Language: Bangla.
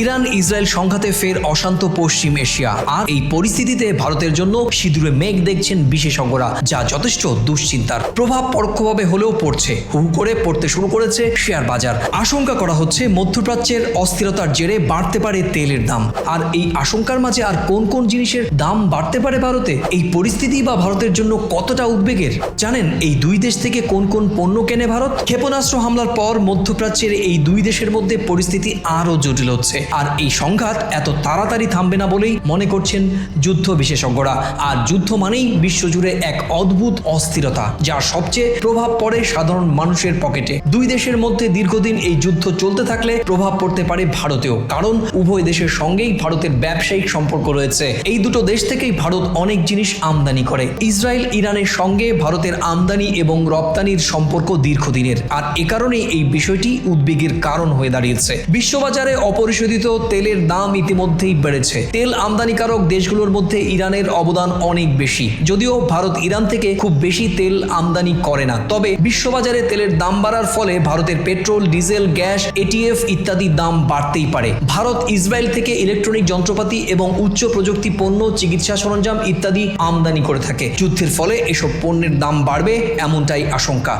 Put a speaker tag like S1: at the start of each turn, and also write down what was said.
S1: ইরান ইসরায়েল সংঘাতে ফের অশান্ত পশ্চিম এশিয়া। আর এই পরিস্থিতিতে ভারতের জন্য সিঁদুরে মেঘ দেখছেন বিশেষজ্ঞরা, যা যথেষ্ট দুশ্চিন্তার। প্রভাব পরোক্ষভাবে হলেও পড়ছে। হু করে পড়তে শুরু করেছে শেয়ার বাজার। আশঙ্কা করা হচ্ছে মধ্যপ্রাচ্যের অস্থিরতার জেরে বাড়তে পারে তেলের দাম। আর এই আশঙ্কার মাঝে আর কোন কোন জিনিসের দাম বাড়তে পারে ভারতে? এই পরিস্থিতি বা ভারতের জন্য কতটা উদ্বেগের? জানেন, এই দুই দেশ থেকে কোন কোন পণ্য কেনে ভারত? ক্ষেপণাস্ত্র হামলার পর মধ্যপ্রাচ্যের এই দুই দেশের মধ্যে পরিস্থিতি আরও জটিল হচ্ছে। আর এই সংঘাত এত তাড়াতাড়ি থামবে না বলেই মনে করছেন যুদ্ধ বিশেষজ্ঞরা। আর যুদ্ধ মানেই বিশ্বজুড়ে এক অদ্ভুত অস্থিরতা, যার সবচেয়ে প্রভাব পড়ে সাধারণ মানুষের পকেটে। দুই দেশের মধ্যে দীর্ঘদিন এই যুদ্ধ চলতে থাকলে প্রভাব পড়তে পারে ভারতেও, কারণ উভয় দেশের সঙ্গেই ভারতের ব্যবসায়িক সম্পর্ক রয়েছে। এই দুটো দেশ থেকেই ভারত অনেক জিনিস আমদানি করে। ইসরায়েল, ইরানের সঙ্গে ভারতের আমদানি এবং রপ্তানির সম্পর্ক দীর্ঘদিনের। আর এ কারণে এই বিষয়টি উদ্বেগের কারণ হয়ে দাঁড়িয়েছে। বিশ্ববাজারে অপরিশোধিত তেলের দাম ইতিমধ্যেই বেড়েছে। তেল আমদানিকারক দেশগুলোর মধ্যে ইরানের অবদান অনেক বেশি। যদিও ভারত ইরান থেকে খুব বেশি তেল আমদানি করে না। তবে বিশ্ববাজারে তেলের দাম বাড়ার ফলে ভারতের পেট্রোল, ডিজেল, গ্যাস, এটিএফ ইত্যাদি দাম বাড়তেই পারে। ভারত ইসরায়েল থেকে ইলেকট্রনিক যন্ত্রপাতি এবং উচ্চ প্রযুক্তি পণ্য, চিকিৎসা সরঞ্জাম ইত্যাদি আমদানি করে থাকে। যুদ্ধের ফলে এসব পণ্যের দাম বাড়বে এমনটাই আশঙ্কা।